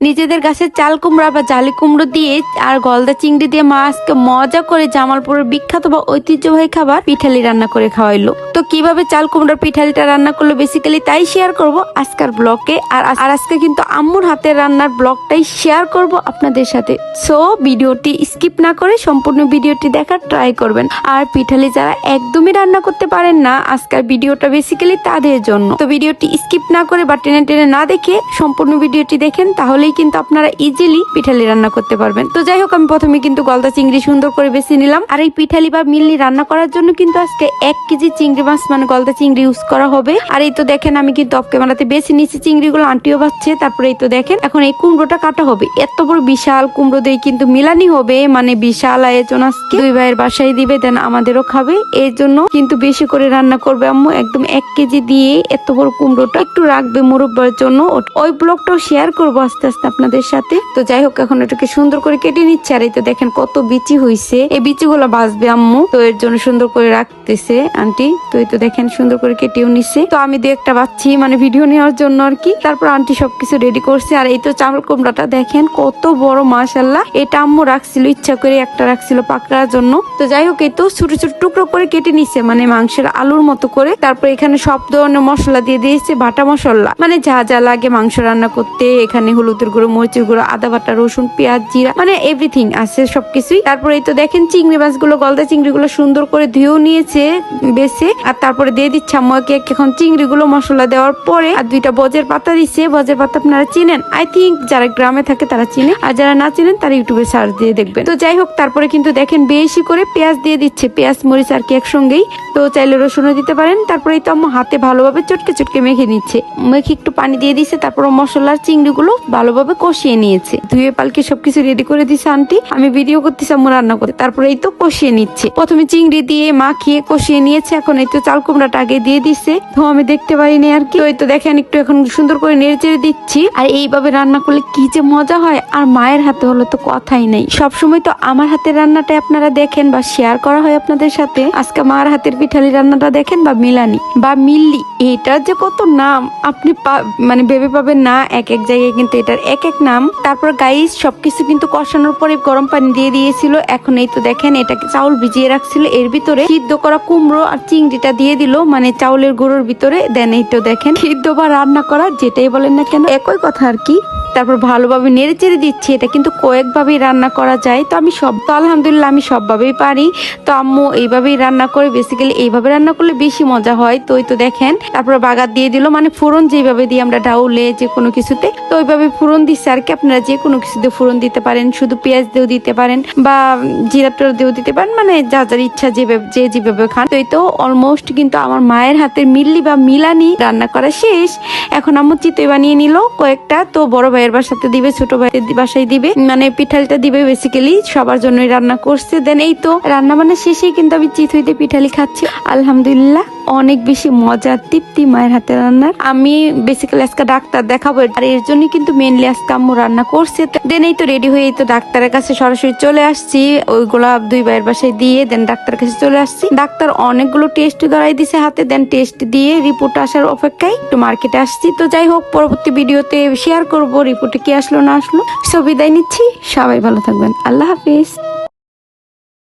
নিজেদের গাছের চাল কুমড়া বা জালি কুমড়ো দিয়ে আর গলদা চিংড়ি দিয়ে মা আজকে মজা করে জামালপুরের বিখ্যাত বা ঐতিহ্যবাহী খাবার পিঠালি রান্না করে খাওয়াইলো। তো কীভাবে চাল কুমড়ার পিঠালিটা রান্না করল বেসিক্যালি তাই শেয়ার করব আজকের ব্লগে আর আর আজকে কিন্তু আম্মুর হাতের রান্নার ব্লগটাই শেয়ার করব আপনাদের সাথে। সো ভিডিওটি স্কিপ না করে সম্পূর্ণ ভিডিওটি দেখার ট্রাই করবেন। আর পিঠালি যারা একদমই রান্না করতে পারেন না, আজকের ভিডিওটা বেসিক্যালি তাদের জন্য। তো ভিডিওটি স্কিপ না করে বা টেনে টেনে না দেখে সম্পূর্ণ ভিডিওটি দেখেন তাহলেই কিন্তু আপনারা ইজিলি পিঠালি রান্না করতে পারবেন। তো যাই হোক, আমি প্রথমে কিন্তু গলদা চিংড়ি সুন্দর করে বেছে নিলাম। আর এই পিঠালি বা মিল্লি রান্না করার জন্য কিন্তু আজকে এক কেজি চিংড়ি মাছ মানে গলদা চিংড়ি ইউজ করা হবে। আর এই তো দেখেন, আমি কিন্তু অফ ক্যামেরাতে বেছে নিচ্ছি চিংড়িগুলো, আন্টিও পাচ্ছে তারপরে এই তো দেখেন, এখন এই কুমড়োটা কাটা হবে। এত বড় বিশাল কুমড়ো দিয়ে কিন্তু মিলানি হবে মানে বিশাল আয়োজন আজকে। দুই ভাইয়ের বাসায় দিবে, দেন আমাদেরও খাবে। এর জন্য কিন্তু বেশি করে রান্না করবে আম্মু, একদম এক কেজি দিয়ে এত বড় কুমড়োটা। একটু রাখবে মুরব্বার জন্য। ওই ব্লগটাও শেয়ার করব আস্তে আস্তে। আপনাদের সাথে। তো যাই হোক, এখন এটাকে সুন্দর করে কেটে নিচ্ছে। আর এই তো দেখেন কত বিচি হইছে। এই বিচিগুলো বাঁচবে আম্মু। তো এর জন্য সুন্দর করে রাখতেছে আন্টি। তো এই তো দেখেন সুন্দর করে কেটেও নিচ্ছে তো আমি দু একটা বাচ্ছি মানে ভিডিও নেওয়ার জন্য আর কি। তারপর আন্টি সবকিছু রেডি করছে। আর এই তো চামড় কুমড়াটা দেখেন কত বড় মাশাল্লাহ এটা আম্মু রাখছিল, ইচ্ছা করে একটা রাখছিল পাকড়ার জন্য। তো যাই হোক, এই তো ছোট ছোট টুকরো করে কেটে নিছে। মানে মাংসের আলুর মতো করে। তারপর এখানে সব ধরনের মশলা দিয়ে দিয়েছে, বাটা মশলা। মানে যা যা লাগে মাংস রান্না করতে। এখানে হলুদের গুঁড়ো, মরিচের গুঁড়ো, আদা বাটা, রসুন, পেঁয়াজ, জিরা মানে এভরিথিং আছে সবকিছুই। তারপরে এই তো দেখেন চিংড়ি মাছগুলো, গলদা চিংড়িগুলো সুন্দর করে ধুয়েও নিয়েছে, বেছে, আর তারপরে দিয়ে দিচ্ছে আম্মাকে এখন চিংড়িগুলো মশলা দেওয়ার পরে, আর দুইটা বজের পাতা দিচ্ছে বজের পাতা আপনারা চিনেন? আই থিঙ্ক যারা গ্রামে থাকে তারা চিনে, আর যারা না চিনেন তারা ইউটিউবে সার্চ দিয়ে দেখবেন। তো যাই হোক, তারপরে কিন্তু দেখেন বেশি করে পেঁয়াজ দিয়ে দিচ্ছে। পেঁয়াজ, মরিচ আর কি একসঙ্গেই। তো চাইলে রসুনও দিতে পারেন। তারপরে তো আম্মা হাতে ভালোভাবে চটকে চটকে মেখে নিচ্ছে। মেখে একটু পানি দিয়ে দিচ্ছে তারপর মশলার চিংড়িগুলো ভালোভাবে কষিয়ে নিয়েছে। ধুয়ে পালকে সবকিছু রেডি করে দিচ্ছে আন্টি। আমি ভিডিও করতেছি, আম্মু রান্না করতে। তারপরে এই তো কষিয়ে নিচ্ছে। প্রথমে চিংড়ি দিয়ে মাখিয়ে কষিয়ে নিয়েছে। এখন এই তো চাল কুমড়াটা আগে দিয়ে দিচ্ছে তো আমি দেখতে পারিনি আর কি। ওই তো দেখেন, একটু এখন সুন্দর করে নেড়ে চেড়ে দিচ্ছি। আর এইভাবে রান্না করলে কি যে মজা হয়। আর মায়ের হাতে হলে তো কথাই নেই। সবসময় তো আমার হাতের রান্নাটা আপনারা দেখেন বা শেয়ার করা হয় আপনাদের সাথে। আজকে মার হাতের পিঠালি রান্নাটা দেখেন বা মিলানি। বা মিল্লি। এটার যে কত নাম, আপনি মানে ভেবে পাবেন না। এক এক জায়গায় কিন্তু এটার এক এক নাম। তারপর গাইস সবকিছু কিন্তু কষানোর পরে গরম পানি দিয়ে দিয়েছিল। এখন এই তো দেখেন, এটাকে চাউল ভিজিয়ে রাখছিল। এর ভিতরে সিদ্ধ করা কুমড়ো আর চিংড়িটা দিয়ে দিল মানে চাউলের গুঁড়োর ভিতরে। দেন এই তো দেখেন, সিদ্ধ বা রান্না করা, যেটাই বলেন না কেন, একই কথা আর কি। তারপর ভালোভাবে নেড়ে চেড়ে দিচ্ছি, এটা কিন্তু কয়েকভাবেই রান্না করা যায়। তো আমি সব তো আলহামদুলিল্লাহ আমি সবভাবেই পারি। তো আম্মু এইভাবেই রান্না করে বেসিক্যালি এইভাবে রান্না করলে বেশি মজা হয়। তো ওই তো দেখেন, তারপর বাগার দিয়ে দিল মানে ফোড়ন যেভাবে দিই আমরা, ডাউলে যে কোনো কিছুতে, তো ওইভাবে ফোড়ন দিচ্ছে আর কি। আপনারা যে কোনো কিছুতে ফোড়ন দিতে পারেন, শুধু পেঁয়াজ দিয়েও দিতে পারেন, বা জিরাটার দিয়েও দিতে পারেন মানে যা যার ইচ্ছা যেভাবে যে যেভাবে খান। তো এই তো অলমোস্ট কিন্তু আমার মায়ের হাতের মিল্লি বা মিলানি রান্না করা শেষ। এখন আম্মু চিতই বানিয়ে নিল কয়েকটা। তো বড় ভাইয়ের বাসাতে দিবে, ছোট ভাইয়ের বাসায় দিবে। মানে পিঠালিটা দিবে বেসিক্যালি সবার জন্যই রান্না করছে। দেন এই তো রান্না বান্না শেষেই কিন্তু আমি চিত হইতে পিঠালি খাচ্ছি। আলহামদুলিল্লাহ, অনেক বেশি মজার তৃপ্তি মায়ের হাতে রান্নার। আমি বেসিক্যালি আজকে ডাক্তার দেখাবো, আর এর জন্য কিন্তু মেনলি আজকে আম্মু রান্না করছে। দেন এই তো রেডি হয়ে তো ডাক্তারের কাছে সরাসরি চলে আসছি। ওইগুলা দুই ভাইয়ের বাসায় দিয়ে দেন ডাক্তারের কাছে চলে আসছি। ডাক্তার অনেকগুলো টেস্ট ধরাই দিছে হাতে, দেন টেস্ট দিয়ে রিপোর্ট আসার অপেক্ষায় একটু মার্কেটে আসছি। তো যাই হোক, পরবর্তী ভিডিওতে শেয়ার করব রিপোর্টে কি আসলো না আসলো। সবিদায় বিদায় নিচ্ছি, সবাই ভালো থাকবেন। আল্লাহ হাফিজ।